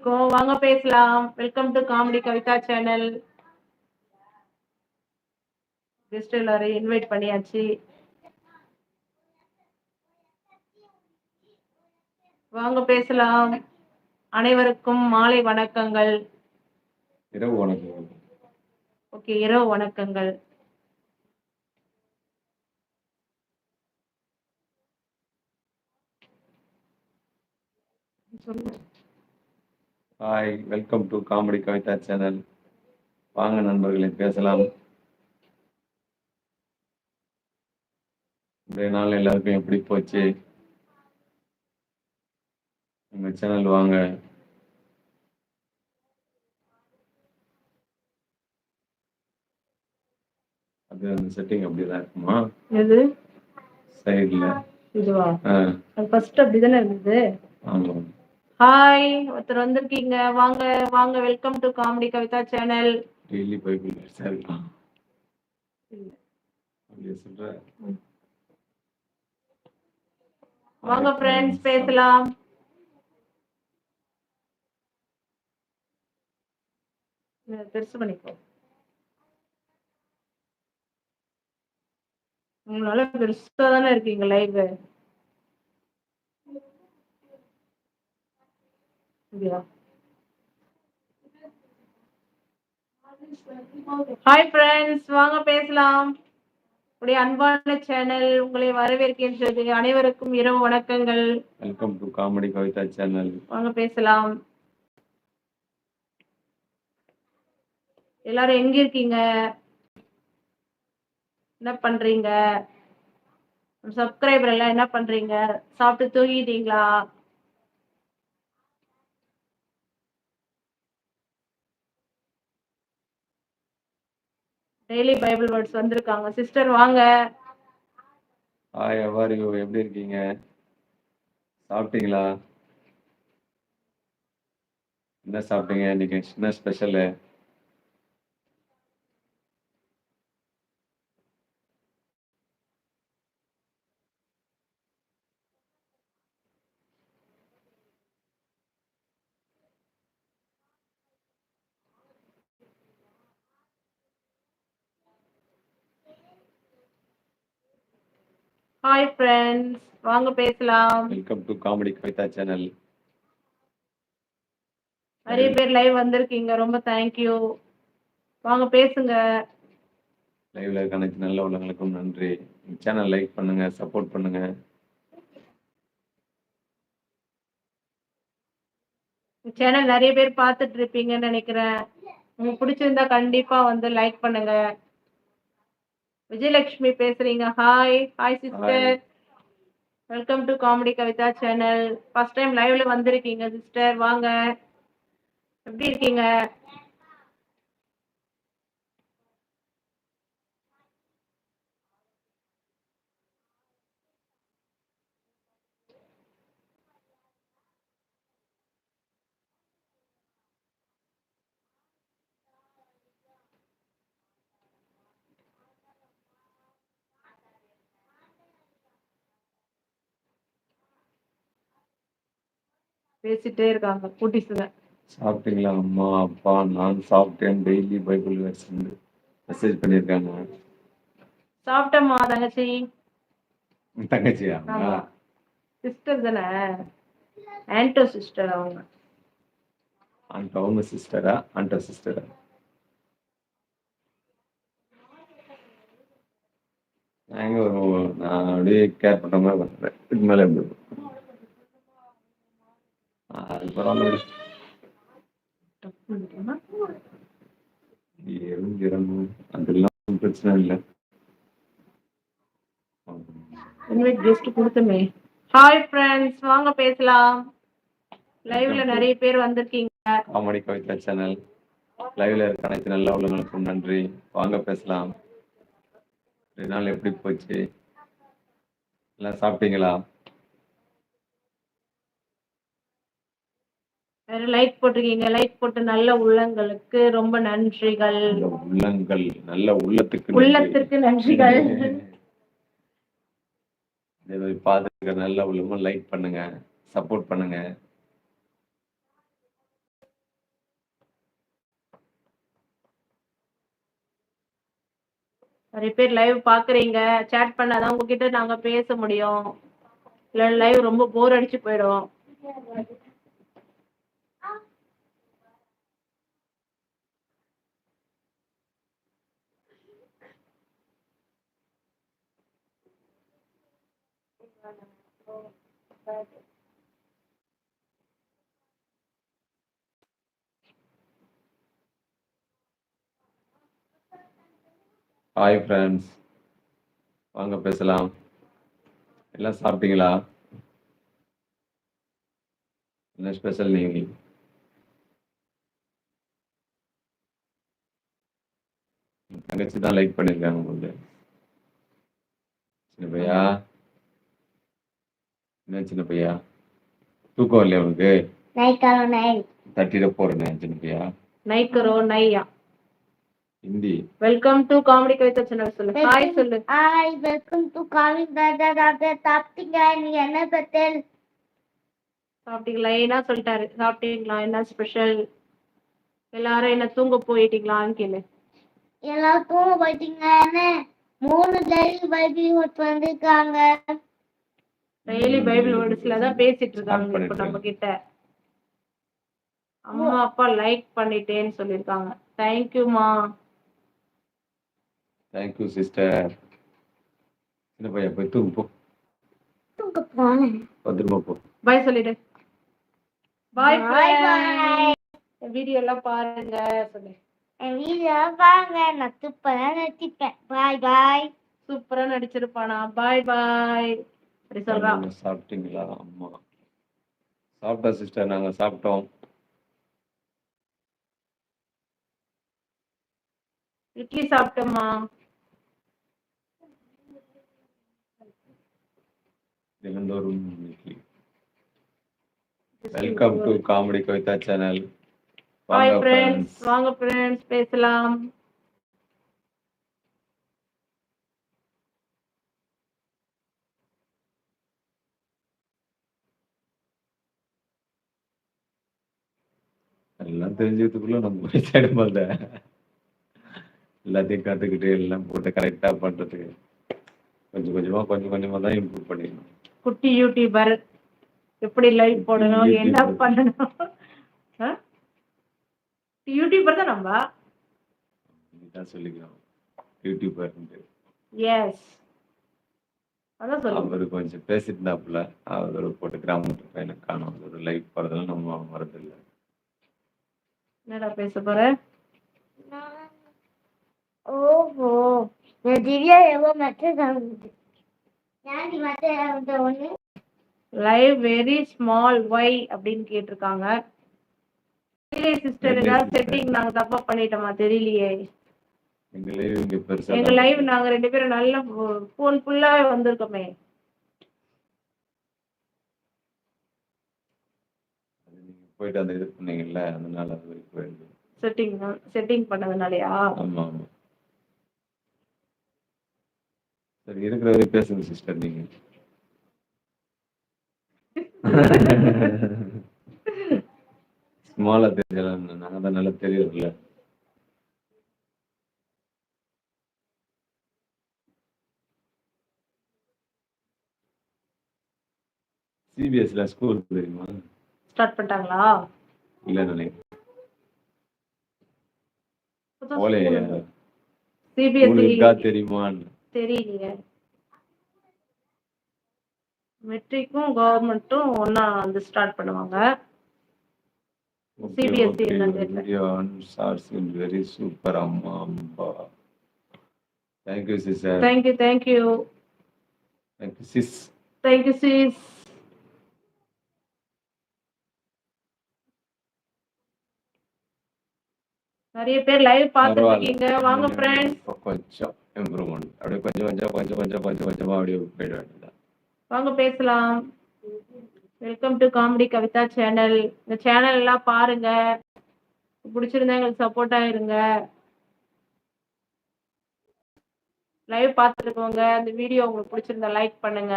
இருக்கோம் வாங்க பேசலாம். Welcome to comedy Kavitha channel guest எல்லாரையும் இன்வைட் பண்ணியாச்சு. வாங்க பேசலாம். அனைவருக்கும் மாலை வணக்கங்கள். இரவு வணக்கம் ஓகே இரவு வணக்கங்கள். சொல்லுங்க. Hi welcome to comedy Kavitha channel வாங்க நண்பர்களே பேசலாம். இன்றைய நாள் எல்லாருக்கும் எப்படி போச்சு? உங்க சேனல் வாங்க. அது அந்த செட்டிங் அப்படிதான் இருக்குமா? எது? சைடில் இதுவா? ஃபர்ஸ்ட் அப்படிதானே இருந்தது? ஆமாம் ஹாய் ஒருத்தர் வந்திருக்கீங்க. வாங்க வாங்க welcome to comedy Kavitha channel daily Bible சொல்ற? வாங்க ஃப்ரெண்ட்ஸ் பேசலாம். பெருசு பண்ணிக்கோ. உங்களால பெருசா தானே இருக்கீங்க லைவ் ஹாய் ஃப்ரெண்ட்ஸ் வாங்க பேசலாம். உடைய அன்பான சேனல் உங்களை வரவேற்கின்றது அனைவருக்கும் இரவு வணக்கங்கள். Welcome to comedy Kavitha channel வாங்க பேசலாம். எல்லாரும் எங்க இருக்கீங்க? என்ன பண்றீங்க? சப்ஸ்கிரைபர் எல்லாம் என்ன பண்றீங்க? சாப்பிட்டு தூங்கிட்டீங்களா? டெய்லி பைபிள் வேர்ட்ஸ் வந்திருக்காங்க. சிஸ்டர் வாங்க. ஹாய் எவ்வாறு எப்படி இருக்கீங்க? சாப்பிட்டீங்களா? என்ன சாப்பிட்டீங்க? இன்னைக்கு என்ன ஸ்பெஷலு ஹாய் ஃப்ரெண்ட்ஸ் வாங்க பேசலாம். Welcome to comedy Kavitha channel நிறைய பேர் லைவ் வந்திருக்கீங்க. ரொம்ப தேங்க்யூ வாங்க பேசுங்க. லைவ்ல இருக்க அனைத்து நல்ல உள்ளங்களுக்கும் நன்றி. சேனல் லைக் பண்ணுங்க சப்போர்ட் பண்ணுங்க. சேனல் நிறைய பேர் பார்த்துட்டு இருப்பீங்கன்னு நினைக்கிறேன். உங்களுக்கு பிடிச்சிருந்தா கண்டிப்பா வந்து லைக் பண்ணுங்க. விஜயலட்சுமி பேசுறீங்க. Hi hi sister. Welcome to comedy Kavitha channel first time லைவ்ல வந்திருக்கீங்க சிஸ்டர் வாங்க. எப்படி இருக்கீங்க? பேசிட்டே இருக்காங்க குட்டிஸுங்க சாப்பிட்டீங்களா? அம்மா அப்பா நான் சாப்பிட்டேன். டெய்லி பைபிள் வேர்ஸ் மெசேஜ் பண்ணியிருக்காங்க சாப்பிட்டம்மா தங்கச்சி. தங்கச்சியா? சிஸ்டர் தானே? ஆன்டோ சிஸ்டர் அவங்க? அந்த அவங்க சிஸ்டரா அந்த சிஸ்டரா நான் அப்படியே கேர் பண்ற மாதிரி பண்றேன். இதுக்கு மேல எப்படி இருக்கும்? ஆ, அது பரவாயில்ல எரிஞ்சிடணும் அதெல்லாம் பிரச்சனை இல்லை. இன்வைட் கெஸ்ட் கொடுத்துமே. ஹாய் ஃப்ரெண்ட்ஸ் வாங்க பேசலாம். லைவ்ல நிறைய பேர் வந்திருக்கீங்க. காமெடி கவிதா சேனல் லைவ்ல இருக்க அனைத்து நல்ல உள்ளவங்களுக்கும் நன்றி. வாங்க பேசலாம். ரெண்டு நாள் எப்படி போச்சு? எல்லாம் சாப்பிட்டீங்களா? வேற லைட் போட்டிருக்கீங்க. லைட் போட்டு நல்ல உள்ளங்களுக்கு ரொம்ப நன்றிகள். உள்ளங்கள் நல்ல உள்ளத்துக்கு உள்ளத்திற்கு நன்றிகள். இதே நல்ல உள்ளமா லைக் பண்ணுங்க சப்போர்ட் பண்ணுங்க. நிறைய பேர் லைவ் பாக்குறீங்க. சேட் பண்ணாதான் உங்ககிட்ட நாங்க பேச முடியும். இல்ல லைவ் ரொம்ப போர் அடிச்சு போயிடும். ஹாய் ஃப்ரெண்ட்ஸ் வாங்க பேசலாம். எல்லாம் சாப்பிட்டீங்களா? என்ன ஸ்பெஷல் நீங்கள் தங்கச்சி தான் லைக் பண்ணியிருக்காங்க உங்களுக்கு சின்ன பையா? என்ன சின்ன பையா? தூக்கம் இல்லையா உனக்கு? தட்டிட போறேன் சின்ன பையா. நைக்கரோ நையா Hindi. Welcome to comedy Kavitha channel சொல்லு. ஹாய் சொல்லு. Hi welcome to comedy Kavitha. Doctor சாப்பிட்டீங்க நீ என்ன பத்தல் சாப்பிட்டீங்களா? என்ன சொல்லிட்டாரு. சாப்பிட்டீங்களா? என்ன ஸ்பெஷல் எல்லாரும் என்ன தூங்க போயிட்டீங்களான்னு கேளு. எல்லாரும் தூங்க போயிட்டீங்கன்னு மூணு டெய்லி பைபிள் ஒருத்தர் வந்திருக்காங்க. டெய்லி பைபிள் வேர்ட்ஸ்ல தான் பேசிட்டு இருக்காங்க இப்போ நம்ம கிட்ட. அம்மா அப்பா லைக் பண்ணிட்டேன்னு சொல்லிருக்காங்க தேங்க்யூமா தேங்க்யூ சிஸ்டர் சின்ன பையா போய் தூங்கு போ. தூங்க போனேன் பத்திரமா போ. பாய் சொல்லிடு. பாய் bye. வீடியோ எல்லாம் பாருங்க சொல்லு. என் வீடியோ பாருங்க நான் சூப்பரா நடிப்பேன் பாய் பாய் சூப்பரா நடிச்சிருப்பானா? பாய் பாய் அப்படி சொல்றான் சாப்பிட்டீங்களா? அம்மா. சாப்பிட்டோம் சிஸ்டர் நாங்க சாப்பிட்டோம். இட்லி சாப்பிட்டோமா தினந்தோறும் idli. Welcome to comedy Kavitha channel hi friends வாங்க ஃப்ரெண்ட்ஸ் பேசலாம். எல்லாம் தெரிஞ்சதுக்குள்ள நம்ம வயசாயிடும் போல எல்லாத்தையும் கத்துக்கிட்டு எல்லாம் போட்டு கரெக்டா பண்றதுக்கு கொஞ்சம் கொஞ்சமா கொஞ்சம் கொஞ்சமா தான் இம்ப்ரூவ் பண்ணிக்கணும் குட்டி யூடியூபர் எப்படி லைவ் போடணும் என்ன. பண்ணணும்? யூடியூபர் தான் நம்ம? இதுதான் சொல்லிக்கிறோம். யூடியூபர் எஸ் அதான் சொல்லுங்க. அவரு கொஞ்சம் பேசிட்டு இருந்தாப்புல அவர் போட்டு கிராமத்து பையனை காணும். ஒரு லைவ் போறதெல்லாம் நம்ம வரதில்லை என்னடா பேச போற? ஓஹோ நான் திவ்யா எவ்வளோ மெசேஜ் ஆகுது லைவ் வெரி ஸ்மால் ஒய் அப்படின்னு கேட்டிருக்காங்க. தெரியலையே சிஸ்டர் ஏதாவது. செட்டிங் நாங்க தப்பா பண்ணிட்டோமா? தெரியலையே. எங்க லைவ் இங்க பெருசா எங்க லைவ் நாங்க ரெண்டு பேரும் நல்ல போன் ஃபுல்லா வந்திருக்கோமே. அது நீங்க போயிட்டு அந்த இது பண்ணீங்கல்ல அதனால அது வரைக்கும் போயிடுது. செட்டிங் செட்டிங் பண்ணதுனாலயா? ஆமா ஆமா. சரி இருக்கிற வரைக்கும் பேசுங்க சிஸ்டர் நீங்க. ஸ்மாலா தெரியலாம் நாங்க தான் நல்லா தெரியுதுல்ல சிபிஎஸ்ல ஸ்கூல் தெரியுமா? ஸ்டார்ட் பண்ணிட்டாங்களா? இல்ல நினைக்கிறேன் போலையா சிபிஎஸ்சி உங்களுக்கா தெரியுமான்னு. தெரியலையே. மெட்ரிக்கும் கவர்மெண்ட்டும் ஒண்ணா வந்து ஸ்டார்ட் பண்ணுவாங்க. என்னன்னு தெரியல. வீடியோ ஷார்ட்ஸ் வெரி சூப்பர் அம்மா Amba. Thank you sister thank you thank you thank you sis thank you sis நிறைய பேர் லைவ் பார்த்துட்டு இருக்கீங்க வாங்க ஃப்ரெண்ட்ஸ் கொஞ்சம் இம்ப்ரூவ்மெண்ட் அப்படியே கொஞ்சம் கொஞ்சம் கொஞ்சம் கொஞ்சம் கொஞ்சம் கொஞ்சமா அப்படியே போயிட வேண்டியதான் வாங்க பேசலாம். Welcome to comedy Kavitha channel இந்த சேனல் எல்லாம் பாருங்க. பிடிச்சிருந்தா எங்களுக்கு சப்போர்ட்டா இருங்க. லைவ் பார்த்துருக்கோங்க இந்த வீடியோ உங்களுக்கு பிடிச்சிருந்தா லைக் பண்ணுங்க.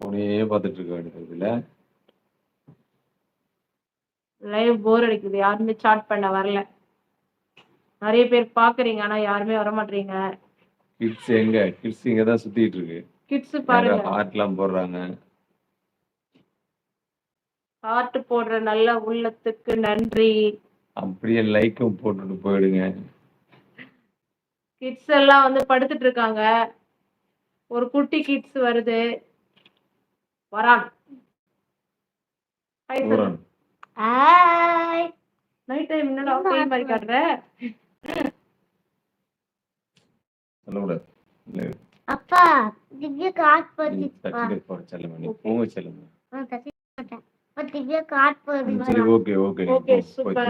போனையே பார்த்துட்டு இருக்க வேண்டியது இதுல லைவ் போர் அடிக்குது. யாருமே சாட் பண்ண வரல. நிறைய பேர் பாக்குறீங்க ஆனா யாருமே வர மாட்டீங்க கிட்ஸ் எங்க? கிட்ஸ் இங்க தான் சுத்திட்டு இருக்கு கிட்ஸ் பாருங்க. ஹார்ட்லாம் போடுறாங்க. ஹார்ட் போடுற நல்ல உள்ளத்துக்கு நன்றி. அப்படியே லைக்கும் போட்டுட்டு போயிடுங்க. கிட்ஸ் எல்லாம் வந்து படுத்துட்டு இருக்காங்க ஒரு குட்டி கிட்ஸ் வருது. வரான். ஹாய் நைட் டைம் என்னடா பேய் மாதிரி காட்டுற சொல்லக்கூடாது இல்ல, அப்பா திவ்யா சரி ஓகே ஓகே. Okay, போய் super.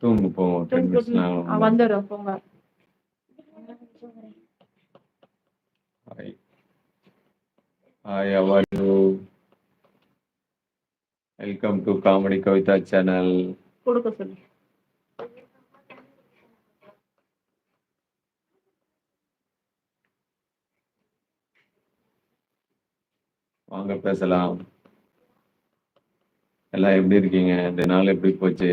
தூங்கு போவோம் வந்துடும் போங்க hi hi how are you welcome to comedy Kavitha channel கொடுக்க சொல்லு. வாங்க பேசலாம். எல்லாம் எப்படி இருக்கீங்க? இந்த நாள் எப்படி போச்சு?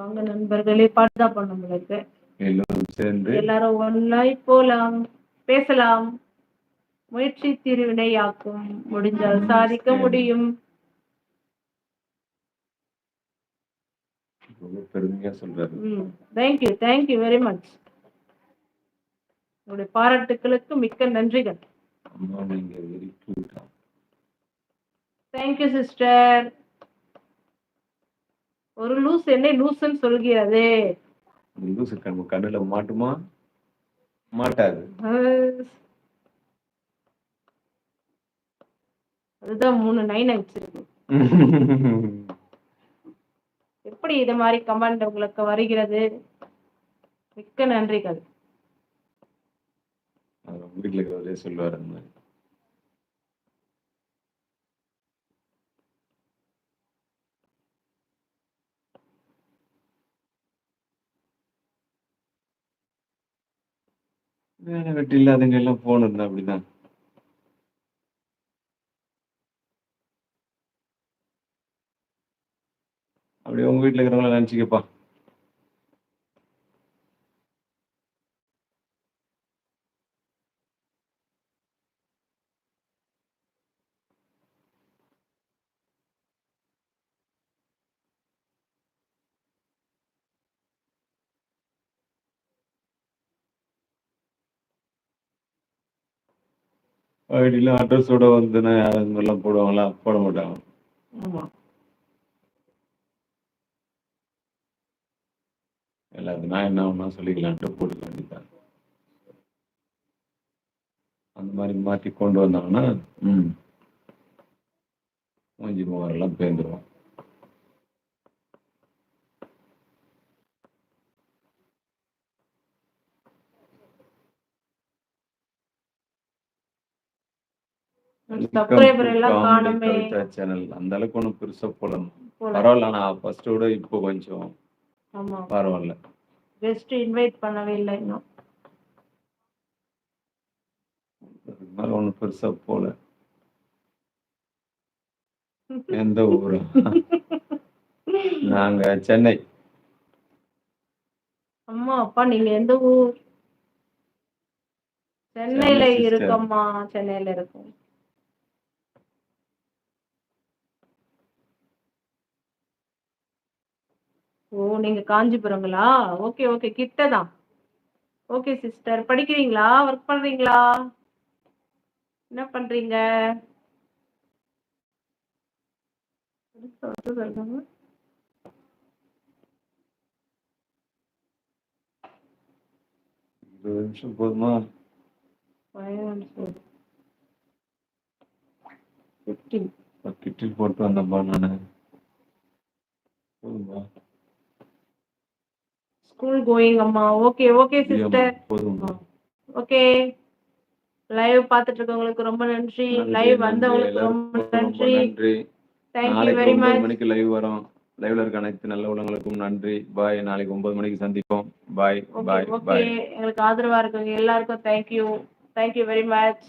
வாங்க நண்பர்களே பாட்டு தான் பண்ண முடியாது எல்லோரும் சேர்ந்து எல்லாரும் ஒன்னாய் போலாம் பேசலாம். முயற்சி திருவினையாக்கும். முடிஞ்சால் சாதிக்க முடியும். பெருமையா சொல்றாரு. தேங்க்யூ தேங்க்யூ வெரி மச் உங்களுடைய பாராட்டுக்களுக்கு மிக்க நன்றிகள். தேங்க்யூ சிஸ்டர் ஒரு லூஸ் என்னை லூசுன்னு சொல்கிறது. லூசு கண்ணு கண்ணுல மாட்டுமா? மாட்டாது. அதுதான் மூணு நைன் வச்சிருக்கு. எப்படி இது மாதிரி கமெண்ட் உங்களுக்கு வருகிறது? மிக்க நன்றிகள். வீட்டுல சொல்லுவாரு வேலை வெட்டி இல்லாதவங்க எல்லாம் போன் இருந்தா அப்படிதான். அப்படி உங்க வீட்டுல இருக்கிறவங்கள நினைச்சுக்கப்பா. ஐடியில அட்ரஸோட வந்துன்னா இந்த மாதிரிலாம் போடுவாங்களா? போட மாட்டாங்க ஆமா. எல்லாத்துக்கும் நான் என்ன ஒன்றா சொல்லிக்கலான்ட்டு போட்டுக்க வேண்டியதான் அந்த மாதிரி மாற்றி கொண்டு வந்தாங்கன்னா ம். மூஞ்சி முகரெல்லாம் பேந்துருவோம் சேனல் அந்த அளவுக்கு ஒன்றும் பெருசா போடணும். பரவாயில்ல நான் ஃபர்ஸ்ட் விட இப்போ கொஞ்சம் ஆமா. பரவாயில்ல. கெஸ்ட் இன்வைட் பண்ணவே இல்லை இன்னும். ஒன்றும் பெருசா போல. எந்த ஊரா? நாங்க சென்னை. அம்மா அப்பா நீங்க எந்த ஊர்? சென்னையில. இருக்கோம்மா சென்னையில இருக்கோம். ஓ நீங்க காஞ்சிபுரங்களா? Okay okay. கிட்டதான். ஓகே சிஸ்டர் படிக்கிறீங்களா? ஒர்க் பண்றீங்களா? என்ன பண்றீங்க? போதுமா? கிட்டில் போட்டு வந்தப்பா நானு. போதுமா? ஸ்கூல் கோயிங் அம்மா. Okay okay sister okay live பார்த்துட்டு இருக்கவங்களுக்கு ரொம்ப நன்றி. லைவ். வந்தவங்களுக்கு ரொம்ப நன்றி. தேங்க்யூ வெரி மச் மணிக்கு லைவ் வரும். லைவ்ல இருக்க அனைத்து நல்ல உள்ளங்களுக்கும் நன்றி. பாய் நாளைக்கு ஒன்பது மணிக்கு சந்திப்போம். பாய் பாய் ஓகே பாய் எங்களுக்கு ஆதரவா இருக்கவங்க எல்லாருக்கும் தேங்க்யூ தேங்க்யூ வெரி மச்